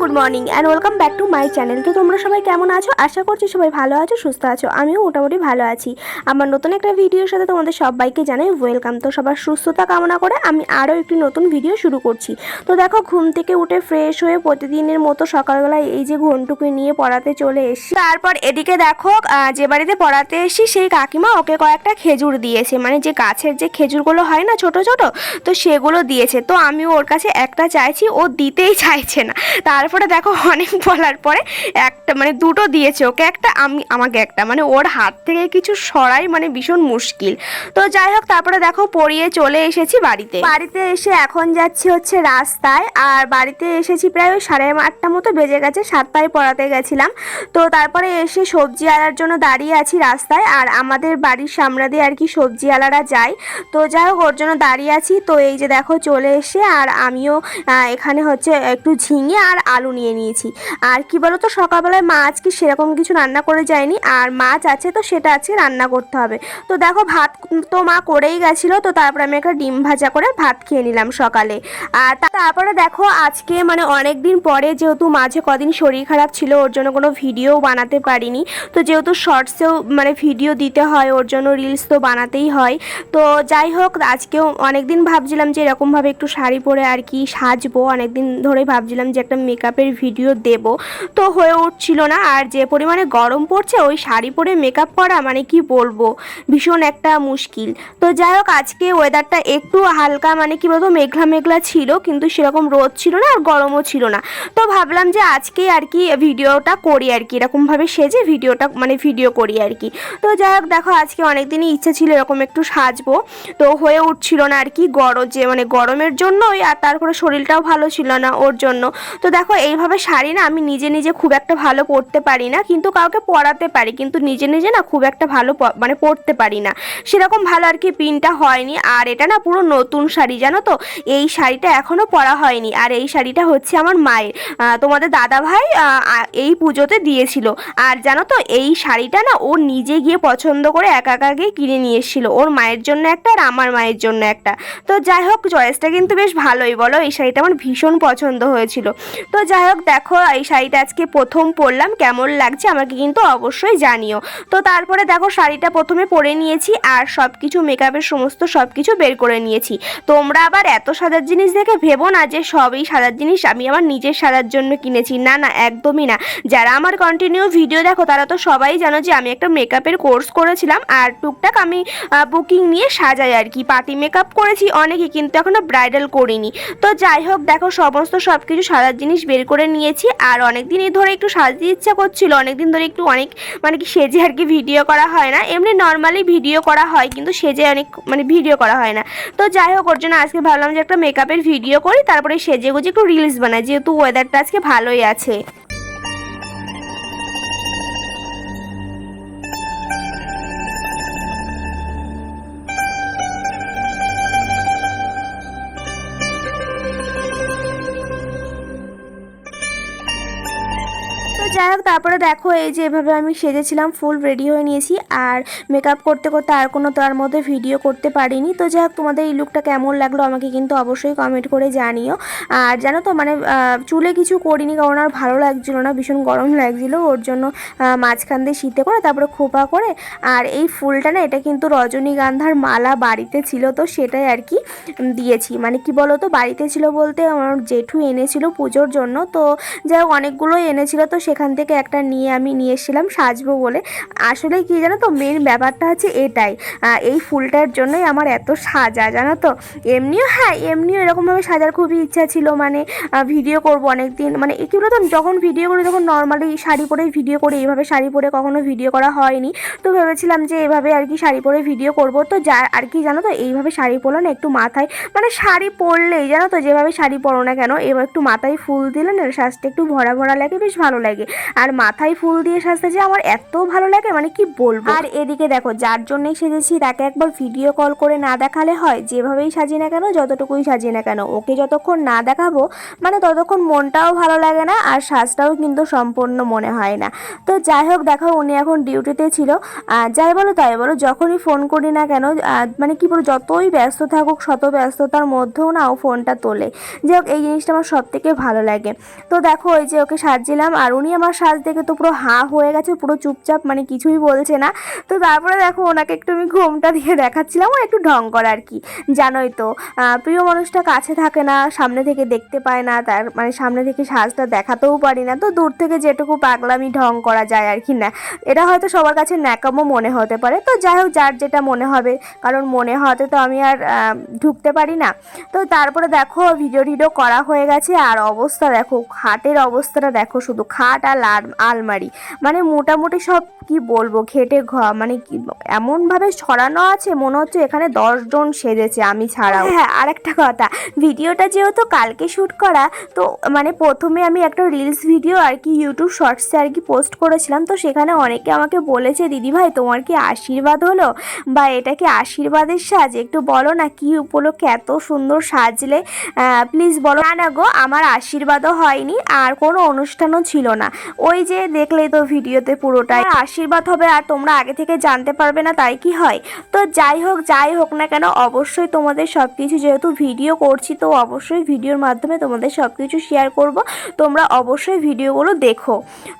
Good morning and welcome back to my channel তো তোমরা সবাই কেমন আছো? আশা করছি সবাই ভালো আছো, সুস্থ আছো। আমিও মোটামুটি ভালো আছি। আমার নতুন একটা ভিডিওর সাথে তোমাদের সবাইকে জানাই ওয়েলকাম তো সবার সুস্থতা কামনা করে আমি আরও একটি নতুন ভিডিও শুরু করছি। তো দেখো, ঘুম থেকে উঠে ফ্রেশ হয়ে প্রতিদিনের মতো সকালবেলায় এই যে ঘন্টুকে নিয়ে পড়াতে চলে এসেছি। তারপর এদিকে দেখো যে বাড়িতে পড়াতে এসেছি, সেই কাকিমা ওকে কয়েকটা খেজুর দিয়েছে। মানে যে গাছের যে খেজুরগুলো হয় না ছোট ছোট, তো সেগুলো দিয়েছে। তো আমি ওর কাছে একটা চাইছি, ও দিতেই চাইছে না। তারপরে দেখো অনেক বলার পরে একটা মানে দুটো দিয়েছে ওকে, একটা আমি, আমাকে একটা। মানে ওর হাত থেকে কিছু সরাই মানে ভীষণ মুশকিল। তো যাই হোক, তারপরে দেখো পড়িয়ে চলে এসেছি বাড়িতে। বাড়িতে এসে এখন যাচ্ছি হচ্ছে রাস্তায়, আর বাড়িতে এসেছি প্রায় ওই সাড়ে আটটা মতো বেজে গেছে, সাতটায় পড়াতে গেছিলাম। তো তারপরে এসে সবজি আলার জন্য দাঁড়িয়ে আছি রাস্তায়, আর আমাদের বাড়ির সামনে দিয়ে আর কি সবজি আলারা যায়। তো যাই হোক, ওর জন্য দাঁড়িয়ে আছি। তো এই যে দেখো চলে এসে, আর আমিও এখানে হচ্ছে একটু ঝিঙে আর আলু নিয়ে নিয়েছি। আর কি বলো তো সকালবেলায় মা আজকে সেরকম কিছু রান্না করে যায়নি, আর মাছ আছে তো সেটা আজকে রান্না করতে হবে। তো দেখো, ভাত তো মা করেই গেছিল, তো তারপরে আমি একটা ডিম ভাজা করে ভাত খেয়ে নিলাম সকালে। আর তারপরে দেখো, আজকে মানে অনেক দিন পরে যেহেতু মাঝে কদিন শরীর খারাপ ছিল, ওর জন্য কোনো ভিডিও বানাতে পারিনি। তো যেহেতু শর্টসেও মানে ভিডিও দিতে হয়, ওর জন্য রিলস তো বানাতেই হয়। তো যাই হোক, আজকেও অনেকদিন ভাবছিলাম যে এরকমভাবে একটু শাড়ি পরে আর কি সাজবো। অনেকদিন ধরে ভাবছিলাম যে একটা মেকআপের ভিডিও দেব। তো হয়ে উঠছিল না, আর যে পরিমাণে গরম পড়ছে, ওই শাড়ি পরে মেকআপ করা মানে কি বলব? ভীষণ একটা মুশকিল। তো যাই হোক, আজকে ওয়েদারটা একটু হালকা মানে কি বলতো মেঘলা মেঘলা ছিল, কিন্তু সেরকম রোদ ছিল না আর গরমও ছিল না। তো ভাবলাম যে আজকে আর কি ভিডিওটা করি আর কি, এরকমভাবে সেজে ভিডিওটা মানে ভিডিও করি আর কি। তো যাই হোক, দেখো আজকে অনেক দিনই ইচ্ছে ছিল এরকম একটু সাজবো। তো হয়ে উঠছিল না আর কি গরম যে মানে গরমের জন্যই, আর তারপরে শরীরটাও ভালো ছিল না ওর জন্য। তো দেখো এইভাবে শাড়ি না আমি নিজে নিজে খুব একটা ভালো পরতে পারি না, কিন্তু কাউকে পরাতে পারি, কিন্তু নিজে নিজে না খুব একটা ভালো মানে পরতে পারি না। সেরকম ভালো আর কি পিনটা হয়নি, আর এটা না পুরো নতুন শাড়ি, জানো তো? এই শাড়িটা এখনও পরা হয়নি, আর এই শাড়িটা হচ্ছে আমার মায়ের। তোমাদের দাদা ভাই এই পুজোতে দিয়েছিল। আর জানো তো, এই শাড়িটা না ও নিজে গিয়ে পছন্দ করে একা একা গিয়ে কিনে নিয়ে এসেছিল। ওর মায়ের জন্য একটা আর আমার মায়ের জন্য একটা। তো যাই হোক, চয়েসটা কিন্তু বেশ ভালোই, বলো? এই শাড়িটা আমার ভীষণ পছন্দ হয়েছিল। তো যাই হোক, দেখো, এই শাড়িটা আজকে প্রথম পরলাম, কেমন লাগছে আমাকে কিন্তু অবশ্যই জানিও। তো তারপরে দেখো, শাড়িটা প্রথমে পরে নিয়েছি আর সব কিছু মেকআপের সমস্ত সব কিছু বের করে নিয়েছি। তোমরা আবার এত সাজার জিনিস দেখে ভেবো না যে সবই সাজার জিনিস, আমি আমার নিজের সাজার জন্য কিনেছি। না না, একদমই না। যারা আমার কন্টিনিউ ভিডিও দেখো, তারা তো সবাই জানো যে আমি একটা মেকআপের কোর্স করেছিলাম আর টুকটাক আমি বুকিং নিয়ে সাজাই আর কি। পার্টি মেকআপ করেছি অনেকই কিন্তু এখনও ব্রাইডাল করিনি। তো যাই হোক, দেখো, সমস্ত সব কিছু সাজার জিনিস বের করে নিয়েছি আর অনেক দিনই ধরে একটু সাজতে ইচ্ছা করছিল অনেক দিন ধরে একটু অনেক মানে কি সেজে আর কি ভিডিও করা হয় না। এমনি নর্মালি ভিডিও করা হয় কিন্তু সেজে অনেক মানে ভিডিও করা হয় না। তো যাই হোক, ওর জন্য আজকে ভাবলাম যে একটা মেকআপের ভিডিও করি, তারপরে সেজে গুজে একটু রিলস বানাই, যেহেতু ওয়েদারটা আজকে ভালোই আছে। তারপরে দেখো এই যে এভাবে আমি সেজেছিলাম ফুল রেডি হয়ে নিয়েছি। আর মেকআপ করতে করতে আর কোনো তার মধ্যে ভিডিও করতে পারিনি। তো যাই হোক, তোমাদের এই লুকটা কেমন লাগল আমাকে কিন্তু অবশ্যই কমেন্ট করে জানিও। আর জানো তো মানে চুলে কিছু করিনি, কারণ আর ভালো লাগছিল না, ভীষণ গরম লাগছিল। ওর জন্য মাঝখান দিয়ে শীতে করে, তারপরে খোপা করে। আর এই ফুলটা না, এটা কিন্তু রজনীগন্ধার মালা বাড়িতে ছিল, তো সেটাই আর কি দিয়েছি। মানে কি বলো তো, বাড়িতে ছিল বলতে আমার জেঠু এনেছিল পুজোর জন্য। তো যাই হোক, অনেকগুলোই এনেছিল, তো সেখান থেকে একটা নিয়ে আমি নিয়ে এসেছিলাম সাজবো বলে। আসলে কি জানো তো মেন ব্যাপারটা হচ্ছে এটাই। এই ফুলটার জন্যই আমার এত সাজা, জানো তো? এমনিও হ্যাঁ এমনিও এরকমভাবে সাজার খুবই ইচ্ছা ছিল। মানে ভিডিও করব অনেক দিন মানে কি বলতো, যখন ভিডিও করি তখন নর্মালি শাড়ি পরেই ভিডিও করি। এইভাবে শাড়ি পরে কখনো ভিডিও করা হয়নি। তো ভেবেছিলাম যে এভাবে আর কি শাড়ি পরে ভিডিও করব। তো যা, আর কি জানো তো, এইভাবে শাড়ি পরলে না একটু মাথায় মানে শাড়ি পরলেই, জানো তো, যেভাবে শাড়ি পরো না কেন, এবার একটু মাথায় ফুল দিলে না শ্বাসটা একটু ভরা ভরা লাগে, বেশ ভালো লাগে। মাথায় ফুল দিয়ে সাজতে যে আমার এত ভালো লাগে মানে কি বলব? আর এদিকে দেখো, যার জন্যই সেজেছি, তাকে একবার ভিডিও কল করে না দেখালে হয়, যেভাবেই সাজি না কেন, যতটুকুই সাজি না কেন। ওকে যতক্ষণ না দেখাবো মানে ততক্ষণ মনটাও ভালো লাগে না, আর সাজটাও কিন্তু সম্পূর্ণ মনে হয় না। তো যাই হোক, দেখো, উনি এখন ডিউটিতে ছিল। যাই বলো, তাই বলো, যখনই ফোন করি না কেন মানে কি বলো যতই ব্যস্ত থাকুক, শত ব্যস্ততার মধ্যেও না ও ফোনটা তোলে। যাই হোক, এই জিনিসটা আমার সব থেকে ভালো লাগে। তো দেখো, ওই যে ওকে সাজছিলাম, আর উনি আমার সাজ দেখে তো পুরো হাঁ হয়ে গেছে, পুরো চুপচাপ মানে কিছুই বলছে না। তো তারপরে দেখো ওনাকে একটু আমি ঘুমটা দিয়ে দেখাচ্ছিলাম, ও একটু ঢং করা আর কি, জানোই তো। প্রিয় মানুষটা কাছে থাকে না, সামনে থেকে দেখতে পায় না, তার মানে সামনে থেকে সাজটা দেখাতেও পারি না। তো দূর থেকে যেটুকু পাগলামি ঢং করা যায় আর কি না, এটা হয়তো সবার কাছে ন্যাকামও মনে হতে পারে। তো যাই হোক, যার যেটা মনে হবে, কারণ মনে হতে তো আমি আর ঢুকতে পারি না। তো তারপরে দেখো ভিডিও টিডিও করা হয়ে গেছে, আর অবস্থা দেখো, খাটের অবস্থাটা দেখো, শুধু খাট আর আলমারি। মানে মোটামুটি সব কি বলব, খেটে ঘ মানে কি এমনভাবে ছড়ানো আছে মনে হচ্ছে এখানে দশজন সেজেছে আমি ছাড়াও। হ্যাঁ আর একটা কথা, ভিডিওটা যেহেতু কালকে শ্যুট করা, তো মানে প্রথমে আমি একটা রিলস ভিডিও আর কি ইউটিউব শর্টসে আর কি পোস্ট করেছিলাম, তো সেখানে অনেকে আমাকে বলেছে, দিদি ভাই, তোমার কি আশীর্বাদ হলো? বা এটা কি আশীর্বাদের সাজ? একটু বলো না, কি উপলক্ষে এত সুন্দর সাজলে? প্লিজ বলো। না গো, আমার আশীর্বাদও হয়নি, আর কোনো অনুষ্ঠানও ছিল না। ওই যে দেখলেই তো ভিডিওতে পুরোটাই। আশীর্বাদ হবে আর তোমরা আগে থেকে জানতে পারবে না তাই কি হয়। তো যাই হোক যাই হোক না কেন অবশ্যই তোমাদের সব কিছু যেহেতু ভিডিও করছি তো অবশ্যই ভিডিওর মাধ্যমে তোমাদের সব কিছু শেয়ার করব। তোমরা অবশ্যই ভিডিওগুলো দেখো।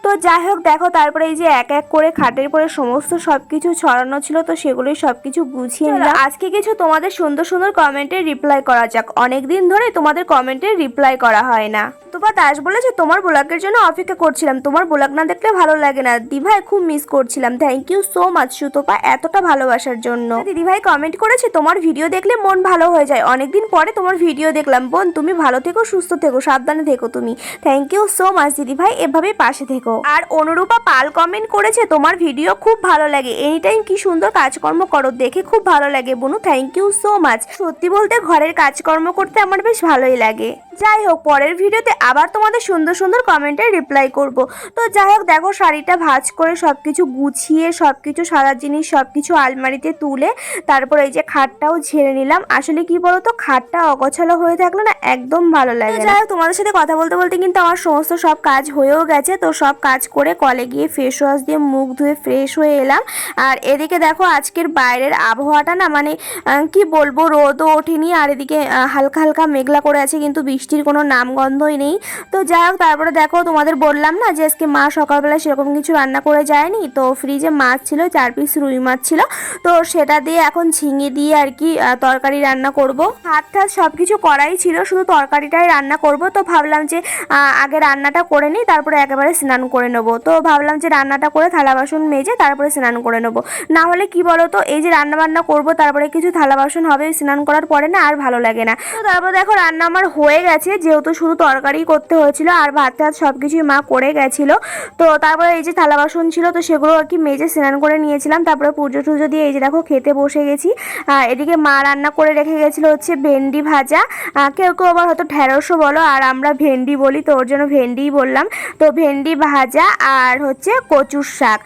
তো যাই হোক দেখো তারপরে এই যে এক এক করে খাটের পরে সমস্ত সব কিছু ছড়ানো ছিল তো সেগুলোই সব কিছু গুছিয়ে নিলাম। আজকে কিছু তোমাদের সুন্দর সুন্দর কমেন্টে রিপ্লাই করা যাক। অনেক দিন ধরে তোমাদের কমেন্টে রিপ্লাই করা হয় না। তোপা দাস বলেছে তোমার ব্লগের জন্য অপেক্ষা করছিলাম। তোমার ব্লগ না দেখলে ভালো লাগে না। দিভাই খুব মিস করছিলাম। Thank you so much Sutopa এতটা ভালোবাসার জন্য। দিদিভাই কমেন্ট করেছে, তোমার ভিডিও দেখলে মন ভালো হয়ে যায়। অনেকদিন পরে তোমার ভিডিও দেখলাম। বোন, তুমি ভালো থেকো, সুস্থ থেকো, সাবধানে থেকো তুমি। থ্যাংক ইউ সো মাচ দিদিভাই এভাবেই পাশে থেকো। আর অনুরূপা পাল কমেন্ট করেছে, তোমার ভিডিও খুব ভালো লাগে। এনি টাইম কি সুন্দর কাজকর্ম করো, দেখে খুব ভালো লাগে বনু। থ্যাংক ইউ সো মাচ সত্যি বলতে ঘরের কাজকর্ম করতে আমার বেশ ভালোই লাগে। যাই হোক পরের ভিডিওতে আবার তোমাদের সুন্দর সুন্দর কমেন্টে রিপ্লাই করব। তো যাই হোক দেখো শাড়িটা ভাঁজ করে সব কিছু গুছিয়ে সব কিছু সাদার জিনিস সব কিছু আলমারিতে তুলে তারপর এই যে খাটটাও ঝেড়ে নিলাম। আসলে কি বলতো খাটটা অগোছালো হয়ে থাকলে না একদম ভালো লাগে যাই হোক তোমাদের সাথে কথা বলতে বলতে কিন্তু আমার সমস্ত সব কাজ হয়েও গেছে। তো সব কাজ করে কলে গিয়ে ফেস ওয়াশ দিয়ে মুখ ধুয়ে ফ্রেশ হয়ে এলাম। আর এদিকে দেখো আজকের বাইরের আবহাওয়াটা না মানে কি বলব রোদও ওঠেনি। আর এদিকে হালকা হালকা মেঘলা করে আছে কিন্তু বৃষ্টির কোনো নামগন্ধই নেই। তো যাই হোক, তারপরে দেখো তোমাদের বললাম না যে আজকে মা সকালবেলা সেরকম কিছু রান্না করে যায়নি। তো ফ্রিজে মাছ ছিল, চার পিস রুই মাছ ছিল। তো সেটা দিয়ে এখন ঝিঙে দিয়ে আর কি তরকারি রান্না করব। ভাত ঠাত সব কিছু করাই ছিল, শুধু তরকারিটাই রান্না করব। তো ভাবলাম যে আগে রান্নাটা করে নিই, তারপরে একেবারে স্নান করে নেব। তো ভাবলাম যে রান্নাটা করে থালা বাসন মেজে তারপরে স্নান করে নেব। না হলে কি বলো তো এই যে রান্না বান্না করব, তারপরে কিছু থালা বাসন হবে, স্নান করার পরে না আর ভালো লাগে না। তারপর দেখো রান্না আমার হয়ে গেছে। যেহেতু শুধু তরকারি করতে হয়েছিল আর ভাত টাত সব কিছুই মা করে গেছিল। তো তারপরে এই যে থালা বাসন ছিল, তো সেগুলো আর কি মেজে স্নান করে নিয়েছিলাম। তারপরে পুজো টুজো দিয়ে এই যে দেখো খেতে বসে গেছি। এদিকে মা রান্না করে রেখে গেছিল হচ্ছে ভেন্ডি ভাজা। কেউ কেউ আবার হয়তো ঢেঁড়সও বলো, আর আমরা ভেন্ডি বলি, তো ওর জন্য ভেন্ডিই বললাম। তো ভেন্ডি ভাজা আর হচ্ছে কচুর শাক।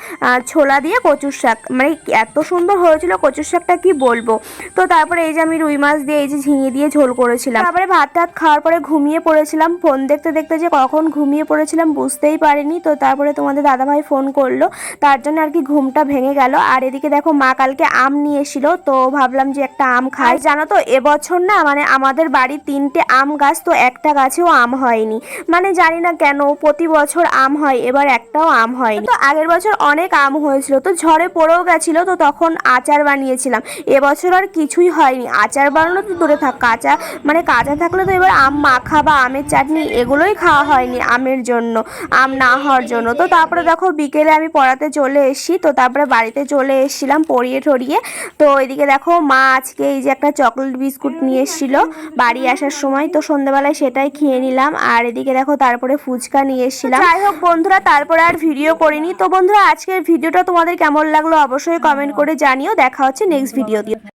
ছোলা দিয়ে কচুর শাক। মানে এত সুন্দর হয়েছিল কচুর শাকটা কি বলব? তো তারপরে এই যে আমি রুই মাছ দিয়ে এই যে ঝিঙে দিয়ে ঝোল করেছিলাম। তারপরে ভাত টাত খাওয়ার পরে ঘুমিয়ে পড়েছিলাম। ফোন দেখতে দেখতে যে কখন ঘুমিয়ে পড়েছিলাম বুঝতেই পারিনি। তো তারপরে তোমাদের দাদাভাই ফোন করল। তার জন্য আর কি ঘুমটা ভেঙে গেল। আর এদিকে দেখো মা কালকে আম নিয়ে এসেছিল। তো ভাবলাম যে একটা আম খাই। জানো তো, এবছর না মানে আমাদের বাড়ি তিনটে আম গাছ, তো একটা গাছেও আম হয়নি। মানে জানি না কেন প্রতি বছর আম হয়, এবার একটাও আম হয়নি। তো আগের বছর অনেক আম হয়েছিল। তো ঝড়ে পড়েও গেছিল, তো তখন আচার বানিয়েছিলাম। এবছর আর কিছুই হয়নি। আচার বানানো তো দূরে থাক, কাঁচা মানে কাঁচা থাকলে তো এবার আম মাখা বা আমের চাটনি এগুলোই খাওয়া হয়নি আমের জন্য, আম না হওয়ার জন্য। তো তারপরে দেখো বিকেলে আমি পড়াতে চলে এসেছি, তো তারপরে বাড়িতে চলে এসেছিলাম পড়িয়ে ঠরিয়ে তো এদিকে দেখো মা আজকে এই যে একটা চকলেট বিস্কুট নিয়ে এসেছিল বাড়ি আসার সময়, তো সন্ধ্যাবেলায় সেটাই খেয়ে নিলাম। আর এদিকে দেখো তারপরে ফুচকা নিয়ে এসেছিলাম। যাই হোক বন্ধুরা, তারপরে আর ভিডিও করিনি। তো বন্ধুরা, আজকের ভিডিওটা তোমাদের কেমন লাগল অবশ্যই কমেন্ট করে জানিও। দেখা হচ্ছে নেক্সট ভিডিও দিয়ে।